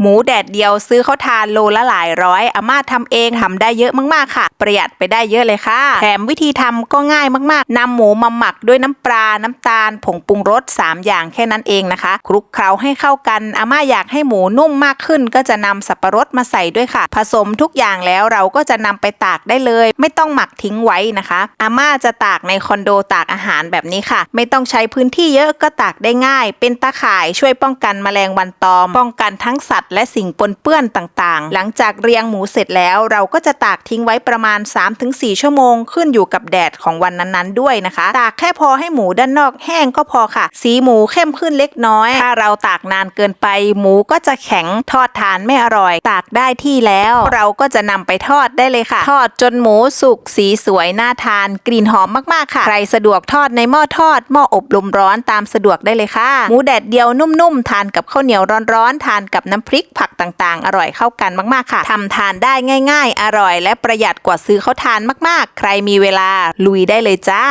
หมูแดดเดียวซื้อเขาทานโลละหลายร้อยอาม่าทำเองทำได้เยอะมากๆค่ะ ประหยัดไปได้เยอะเลยค่ะ แถมวิธีทำก็ง่ายมากๆนำหมูมาหมักด้วยน้ำปลา น้ำตาล ผงปรุงรส 3 อย่างแค่นั้นเองนะคะ คลุกเคล้าให้เข้ากันอาม่าอยากให้หมูนุ่มมากขึ้น ก็จะนำสับปะรดมาใส่ด้วยค่ะ ผสมทุกอย่างแล้วเราก็จะนำไปตากได้เลย ไม่ต้องหมักทิ้งไว้นะคะอาม่าจะตากในคอนโดตากอาหารแบบนี้ค่ะ ไม่ต้องใช้พื้นที่เยอะก็ตากได้ง่าย เป็นตาข่ายช่วยป้องกันแมลงวันตอม ป้องกันทั้งสัตวและสิ่งปนเปื้อนต่างๆ หลังจากเรียงหมูเสร็จแล้วเราก็จะตากทิ้งไว้ประมาณ 3-4 ชั่วโมง ขึ้นอยู่กับแดดของวันนั้นๆ ด้วยนะคะ ตากแค่พอให้หมูด้านนอกแห้งก็พอค่ะ สีหมูเข้มขึ้นเล็กน้อย ถ้าเราตากนานเกินไป หมูก็จะแข็งทอดทานไม่อร่อย ตากได้ที่แล้ว เราก็จะนำไปทอดได้เลยค่ะ ทอดจนหมูสุกสีสวยน่าทาน กลิ่นหอมมากๆค่ะ ใครสะดวกทอดในหม้อทอดหม้ออบลมร้อนตามสะดวกได้เลยค่ะ หมูแดดเดียวนุ่มๆทานกับข้าวเหนียวร้อนๆทานกับน้ำพริกผักต่างๆ อร่อยเข้ากันมากๆค่ะทำทานได้ง่าย ๆ อร่อย และประหยัดกว่าซื้อเขาทานมากๆ ใครมีเวลาลุยได้เลยจ้า